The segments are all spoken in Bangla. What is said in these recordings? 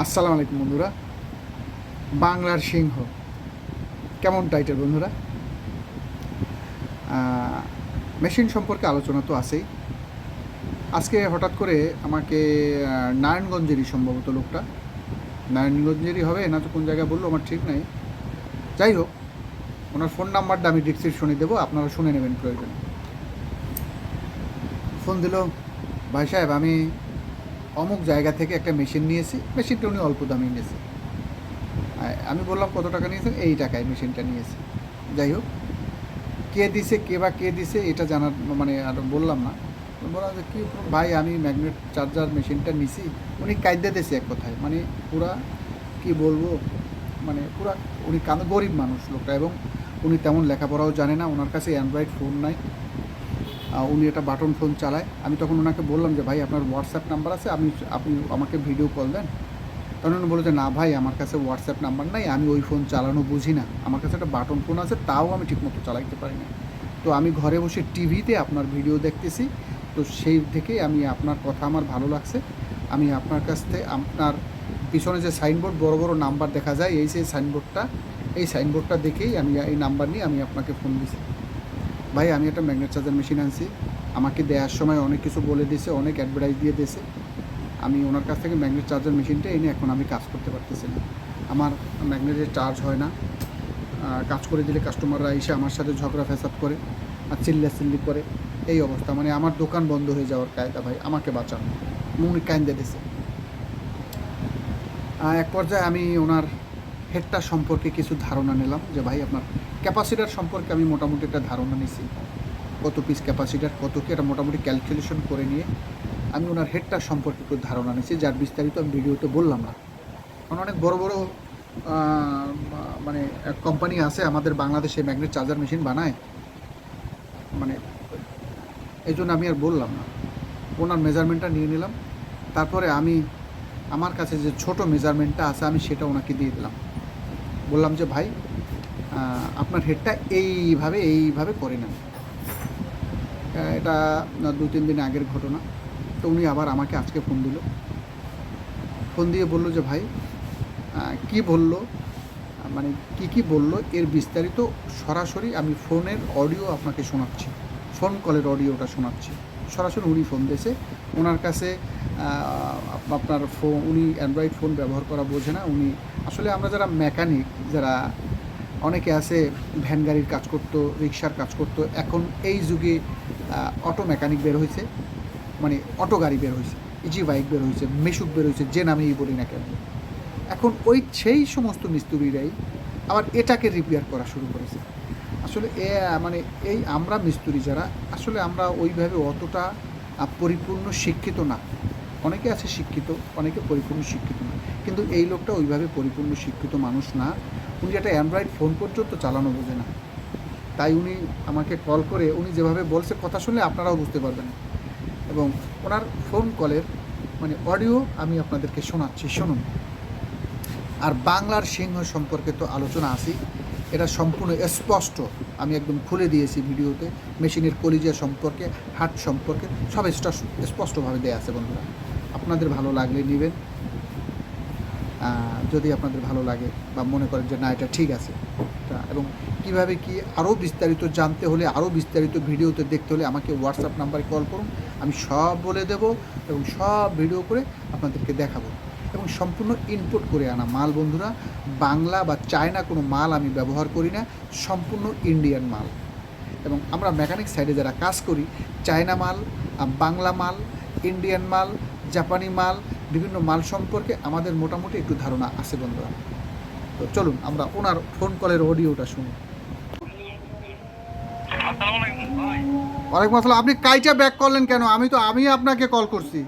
আসসালামু আলাইকুম বন্ধুরা। বাংলার সিংহ। কেমন টাইটেল বন্ধুরা? মেশিন সম্পর্কে আলোচনা তো আছেই। আজকে হঠাৎ করে আমাকে নারায়ণগঞ্জেরই সম্ভবত লোকটা। নারায়ণগঞ্জেরই হবে না তো কোন জায়গায় বলল আমার ঠিক নাই। যাই হোক, ওনার ফোন নাম্বারটা আমি ডিসক্রিপশনে দেবো, আপনারা শুনে নেবেন প্রয়োজন। ফোন দিল, ভাই সাহেব, আমি অমুক জায়গা থেকে একটা মেশিন নিয়েছি, মেশিনটা উনি অল্প দামে নিয়েছে। আমি বললাম, কত টাকা নিয়েছেন? এই টাকায় মেশিনটা নিয়েছে। যাই হোক, কে দিছে, কে বা কে দিছে, এটা জানার মানে আর বললাম না। বললাম যে, কী ভাই, আমি ম্যাগনেট চার্জার মেশিনটা নিছি। উনি কায়দা দিয়েছে এক কথায়। মানে পুরা, কি বলব মানে পুরা, উনি কান, গরিব মানুষ লোকটা এবং উনি তেমন লেখাপড়াও জানে না। ওনার কাছে অ্যান্ড্রয়েড ফোন নাই। উনি একটা বাটন ফোন চালায়। আমি তখন ওনাকে বললাম যে, ভাই, আপনার হোয়াটসঅ্যাপ নাম্বার আছে, আপনি আপনি আমাকে ভিডিও কল দেন। তখন উনি বলে যে, না ভাই, আমার কাছে হোয়াটসঅ্যাপ নাম্বার নাই, আমি ওই ফোন চালানো বুঝি না। আমার কাছে একটা বাটন ফোন আছে, তাও আমি ঠিকমতো চালাইতে পারি না। তো আমি ঘরে বসে টিভিতে আপনার ভিডিও দেখতেছি। তো সেই থেকেই আমি আপনার কথা আমার ভালো লাগছে। আমি আপনার কাছ থেকে আপনার পিছনে যে সাইনবোর্ড বড় বড় নাম্বার দেখা যায়, এই সেই সাইনবোর্ডটা এই সাইনবোর্ডটা দেখেই আমি এই নাম্বার নিয়ে আমি আপনাকে ফোন দিছি। ভাই, আমি একটা ম্যাগনেট চার্জার মেশিন আনছি। আমাকে দেওয়ার সময় অনেক কিছু বলে দিয়েছে, অনেক অ্যাডভার্টাইজ দিয়ে দিয়েছে। আমি ওনার কাছ থেকে ম্যাগনেট চার্জার মেশিনটা এনে এখন আমি কাজ করতে পারতেছি না। আমার ম্যাগনেটের চার্জ হয় না। কাজ করে দিলে কাস্টমাররা এসে আমার সাথে ঝগড়া ফ্যাসাদ করে আর চিল্লা চিল্লি করে। এই অবস্থা। মানে আমার দোকান বন্ধ হয়ে যাওয়ার কায়দা ভাই, আমাকে বাঁচান। উনি কাইন্দে দিছে এক পর্যায়ে আমি ওনার হেডটা সম্পর্কে কিছু ধারণা নিলাম যে ভাই, আপনার ক্যাপাসিটার সম্পর্কে আমি মোটামুটি একটা ধারণা নিছি। কত পিস ক্যাপাসিটার, কত কি এটা মোটামুটি ক্যালকুলেশন করে নিয়ে আমি ওনার হেডটা সম্পর্কে একটু ধারণা নিয়েছি যার বিস্তারিত আমি ভিডিওতে বললাম না। কারণ অনেক বড় বড় মানে কোম্পানি আছে, আমাদের বাংলাদেশে ম্যাগনেট চার্জার মেশিন বানায়। মানে এই জন্য আমি আর বললাম না। ওনার মেজারমেন্টটা নিয়ে নিলাম। তারপরে আমি আমার কাছে যে ছোট মেজারমেন্টটা আছে, আমি সেটা ওনাকে দিয়ে দিলাম। বললাম যে, ভাই আপনার হেডটা এইভাবে এইভাবে করে নেন। এটা দু তিন দিন আগের ঘটনা। তো উনি আবার আমাকে আজকে ফোন দিল। ফোন দিয়ে বলল যে, ভাই কি বলল? মানে কি কি বলল? এর বিস্তারিত সরাসরি আমি ফোনের অডিও আপনাকে শোনাচ্ছি। ফোন কলের অডিওটা শোনাচ্ছি। সরাসরি উনি ফোন দিয়েছে। ওনার কাছে আপনার ফোন উনি অ্যান্ড্রয়েড ফোন ব্যবহার করা বোঝে না। উনি, আসলে আমরা যারা মেকানিক যারা অনেকে আছে, ভ্যান গাড়ির কাজ করতো রিক্সার কাজ করতো। এখন এই যুগে অটো মেকানিক বের হয়েছে মানে অটো গাড়ি বের হয়েছে ইজি বাইক বের হয়েছে মেশুক বের হয়েছে যে নামেই বলি না কেন। এখন ওই সেই সমস্ত মিস্ত্রিরাই আবার এটাকে রিপেয়ার করা শুরু করেছে। আসলে এ মানে এই আমরা মিস্ত্রি যারা, আসলে আমরা ওইভাবে অতটা পরিপূর্ণ শিক্ষিত না। অনেকে আছে শিক্ষিত, অনেকে পরিপূর্ণ শিক্ষিত না। কিন্তু এই লোকটা ওইভাবে পরিপূর্ণ শিক্ষিত মানুষ না। উনি একটা অ্যান্ড্রয়েড ফোন পর্যন্ত চালানো বোঝে না। তাই উনি আমাকে কল করে, উনি যেভাবে বলছে কথা শুনলে আপনারাও বুঝতে পারবেন। এবং ওনার ফোন কলের মানে অডিও আমি আপনাদেরকে শোনাচ্ছি, শুনুন। আর বাংলার সিংহ সম্পর্কে তো আলোচনা আছি এটা সম্পূর্ণ স্পষ্ট। আমি একদম খুলে দিয়েছি ভিডিওতে। মেশিনের কলিজা সম্পর্কে হাট সম্পর্কে সব স্পষ্টভাবে দেওয়া আছে বন্ধুরা। আপনাদের ভালো লাগলে নেবেন। যদি আপনাদের ভালো লাগে বা মনে করেন যে না, এটা ঠিক আছে। এবং কীভাবে কি আরও বিস্তারিত জানতে হলে আরও বিস্তারিত ভিডিওতে দেখতে হলে আমাকে হোয়াটসঅ্যাপ নাম্বারে কল করুন। আমি সব বলে দেব এবং সব ভিডিও করে আপনাদেরকে দেখাবো। এবং সম্পূর্ণ ইনপুট করে আনা মাল, বন্ধুরা। বাংলা বা চায়না কোনো মাল আমি ব্যবহার করি না, সম্পূর্ণ ইন্ডিয়ান মাল। এবং আমরা মেকানিক সাইডে যারা কাজ করি, চায়না মাল বাংলা মাল ইন্ডিয়ান মাল জাপানি মাল বিভিন্ন মাল সম্পর্কে আমাদের মোটামুটি একটু ধারণা আছে বন্ধুরা। তো চলুন, আমরা ওনার ফোন কলের অডিওটা শুনি। আপনি কাইটা ব্যাক করলেন কেন? আমি তো, আমি আপনাকে কল করছি।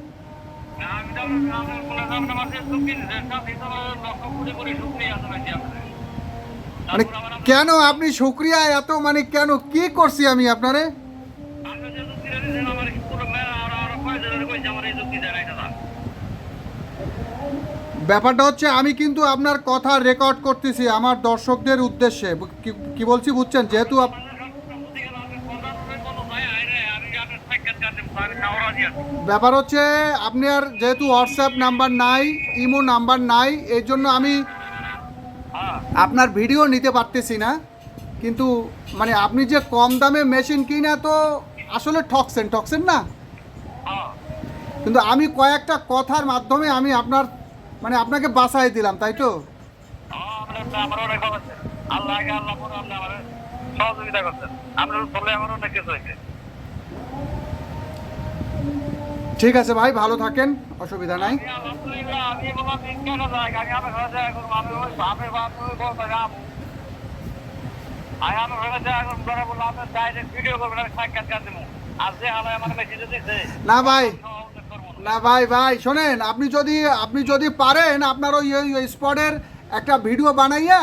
মানে কেন আপনি শুক্রিয়া এত মানে কেন, কি করছি আমি আপনারে আপনি যে যুক্তি দিয়েছেন আমার পুরো মেলা আর আর কয়েক জনের কইছে আমার এই যুক্তি দেয় না ব্যাপারটা হচ্ছে আমি কিন্তু আপনার কথা রেকর্ড করতেছি আমার দর্শকদের উদ্দেশ্যে। কি- বলছি বুঝছেন? যেহেতু ব্যাপার হচ্ছে আপনার যেহেতু হোয়াটসঅ্যাপ নাম্বার নাই ইমো নাম্বার নাই এই জন্য আমি আপনার ভিডিও নিতে পারতেছি না। কিন্তু মানে আপনি যে কম দামে মেশিন কিনা তো আসলে ঠকছেন ঠকছেন না? হ্যাঁ। কিন্তু আমি কয়েকটা কথার মাধ্যমে আমি আপনার মানে আপনাকে বাঁচাই দিলাম তাই তো? ঠিক আছে ভাই ভালো থাকেন অসুবিধা নাই। না ভাই না। ভাই ভাই, শোনেন, আপনি যদি আপনি যদি পারেন আপনার ওই ওই স্পটের একটা ভিডিও বানাইয়া,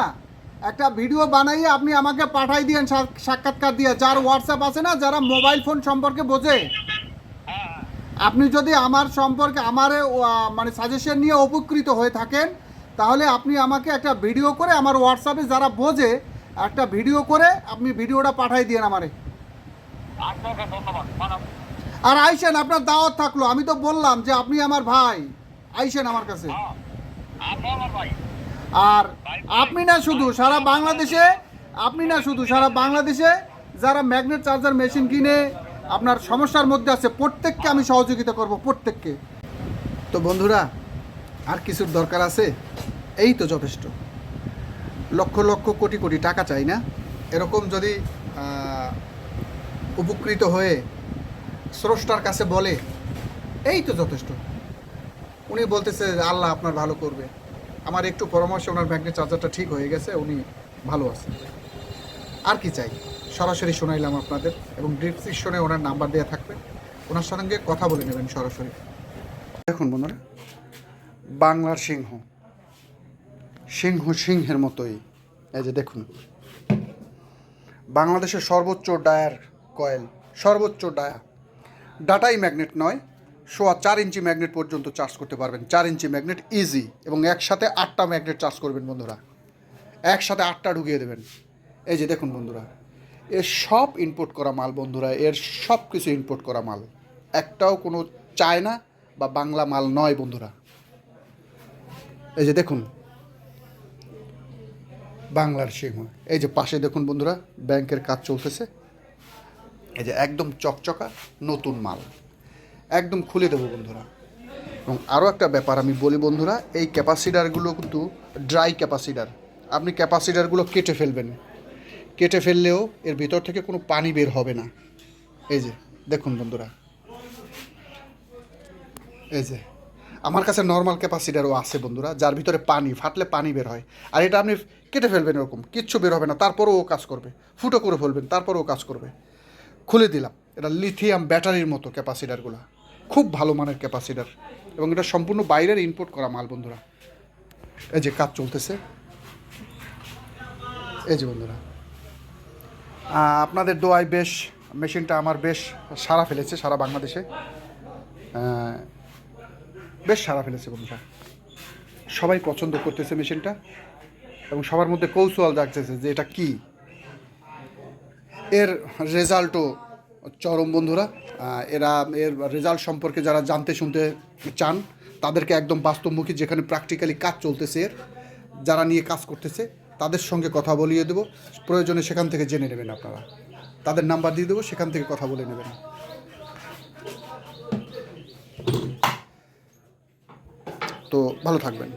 একটা ভিডিও বানাইয়া আপনি আমাকে পাঠাই দিয়েন সাক্ষাৎকার দিয়ে। যার হোয়াটসঅ্যাপ আছে না, যারা মোবাইল ফোন সম্পর্কে বোঝে। আপনি যদি আমার সম্পর্কে, আমার মানে সাজেশন নিয়ে উপকৃত হয়ে থাকেন, তাহলে আপনি আমাকে একটা ভিডিও করে আমার হোয়াটসঅ্যাপে যারা বোঝে, একটা ভিডিও করে আপনি ভিডিওটা পাঠাই দিয়েন আমারে। ধন্যবাদ আর আইসেন আপনার দাওয়াত থাকল। আমি তো বললাম যে আপনি আমার ভাই। আইসেন আমার কাছে। হ্যাঁ আর আপনি না শুধু সারা বাংলাদেশে আপনি না শুধু সারা বাংলাদেশে যারা ম্যাগনেট চার্জার মেশিন কিনে আপনার সমস্যার মধ্যে আছে প্রত্যেককে আমি সহযোগিতা করব প্রত্যেককে। তো বন্ধুরা আর কিছুর দরকার আছে? এই তো যথেষ্ট। লক্ষ লক্ষ কোটি কোটি টাকা চাই না। এরকম যদি উপকৃত হয়ে স্রষ্টার কাছে বলে, এই তো যথেষ্ট। উনি বলতেছে, আল্লাহ আপনার ভালো করবে। আমার একটু পরামর্শে, ওনার ম্যাগনেট চার্জারটা ঠিক হয়ে গেছে, উনি ভালো আছে। আর কি চাই? সরাসরি শোনাইলাম আপনাদের এবং ডিসক্রিপশনে ওনার নাম্বার দেওয়া থাকবে। ওনার সঙ্গে কথা বলে নেবেন সরাসরি। দেখুন বন্ধুরা, বাংলার সিংহ। সিংহ সিংহের মতোই। এই যে দেখুন, বাংলাদেশের সর্বোচ্চ ডায়ার কয়েল, সর্বোচ্চ ডায়া ডাটাই ম্যাগনেট নয়, সোয়া চার ইঞ্চি ম্যাগনেট পর্যন্ত চার্জ করতে পারবেন। চার ইঞ্চি ম্যাগনেট ইজি এবং একসাথে আটটা ম্যাগনেট চার্জ করবেন বন্ধুরা। একসাথে আটটা ঢুকিয়ে দেবেন। এই যে দেখুন বন্ধুরা এর সব ইনপুট করা মাল বন্ধুরা, এর সব কিছু ইনপুট করা মাল। একটাও কোনো চায়না বা বাংলা মাল নয় বন্ধুরা। এই যে দেখুন, বাংলার সিংহ। এই যে পাশে দেখুন বন্ধুরা, ব্যাংকের কাজ চলতেছে। এই যে একদম চকচকা নতুন মাল। একদম খুলে দেবো বন্ধুরা। এবং আরও একটা ব্যাপার আমি বলি বন্ধুরা, এই ক্যাপাসিটারগুলো কিন্তু ড্রাই ক্যাপাসিটার। আপনি ক্যাপাসিটারগুলো কেটে ফেলবেন। কেটে ফেললেও এর ভিতর থেকে কোনো পানি বের হবে না। এই যে, দেখুন বন্ধুরা। এই যে, আমার কাছে নর্মাল ক্যাপাসিটারও আছে বন্ধুরা, যার ভিতরে পানি, ফাটলে পানি বের হয়। আর এটা আপনি কেটে ফেলবেন এরকম, কিচ্ছু বের হবে না, তারপরেও ও কাজ করবে। ফুটো করে ফেলবেন, তারপরেও কাজ করবে। খুলে দিলাম। এটা লিথিয়াম ব্যাটারির মতো ক্যাপাসিটারগুলো খুব ভালো মানের ক্যাপাসিটার এবং এটা সম্পূর্ণ বাইরের ইনপুট করা মাল, বন্ধুরা। এই যে কাজ চলতেছে। এই যে বন্ধুরা। আপনাদের দোয়ায় বেশ, মেশিনটা আমার বেশ সারা ফেলেছে, সারা বাংলাদেশে। বেশ সারা ফেলেছে, বন্ধুরা। সবাই পছন্দ করতেছে মেশিনটা। এবং সবার মধ্যে কৌতূহল জাগতেছে যে এটা কী। এর রেজাল্টও চরম বন্ধুরা। এরা এর রেজাল্ট সম্পর্কে যারা জানতে শুনতে চান, তাদেরকে একদম বাস্তবমুখী যেখানে প্র্যাকটিক্যালি কাজ চলতেছে এর, যারা নিয়ে কাজ করতেছে, তাদের সঙ্গে কথা বলিয়ে দেবো। প্রয়োজনে সেখান থেকে জেনে নেবেন আপনারা। তাদের নাম্বার দিয়ে দেবো, সেখান থেকে কথা বলে নেবেন। তো ভালো থাকবেন।